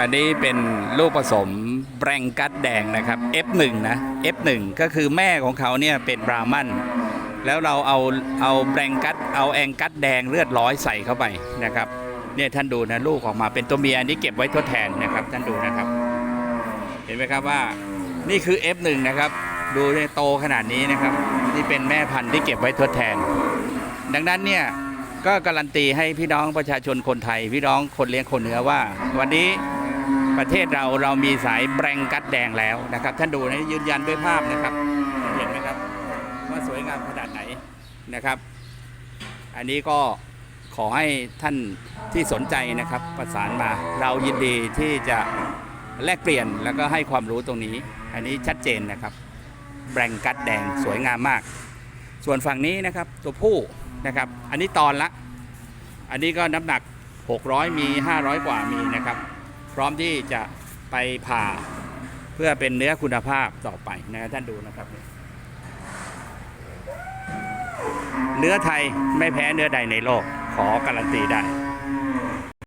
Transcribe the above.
อันนี้เป็นลูกผสมแบรงกัดแดงนะครับ F1 นะ F1 ก็คือแม่ของเขาเนี่ยเป็นบรามัน แล้วเราเอาเอาแบรงกัดเอาแองกัดแดงเลือดร้อยใส่เข้าไปนะครับเนี่ยท่านดูนะลูกออกมาเป็นตัวเมียอันนี้เก็บไว้ทดแทนนะครับ ท่านดูนะครับ เห็นไหมครับว่านี่คือ F1 นะครับ ดูเนี่ยโตขนาดนี้นะครับ นี่เป็นแม่พันธุ์ที่เก็บไว้ทดแทน ดังนั้นเนี่ยก็การันตีให้พี่น้องประชาชนคนไทย พี่น้องคนเลี้ยงคนเนื้อว่า วันนี้ ประเทศเราเรามีสายแบรงกัดแดงแล้วนะครับ ท่านดูนะยืนยันด้วยภาพนะครับ เห็นไหมครับ ว่าสวยงามขนาดไหนนะครับ อันนี้ก็ขอให้ท่านที่สนใจนะครับประสานมาเรายินดีที่จะแลกเปลี่ยนแล้วก็ให้ความรู้ตรงนี้ อันนี้ชัดเจนนะครับ แบรงกัดแดงสวยงามมาก ส่วนฝั่งนี้นะครับตัวผู้นะครับ อันนี้ตอนละ อันนี้ก็น้ำหนัก 600 มี 500 กว่ามีนะครับ พร้อมที่จะไปผ่าเพื่อเป็นเนื้อคุณภาพต่อไปนะท่านดูนะครับ เนื้อไทยไม่แพ้เนื้อใดในโลกขอการันตีได้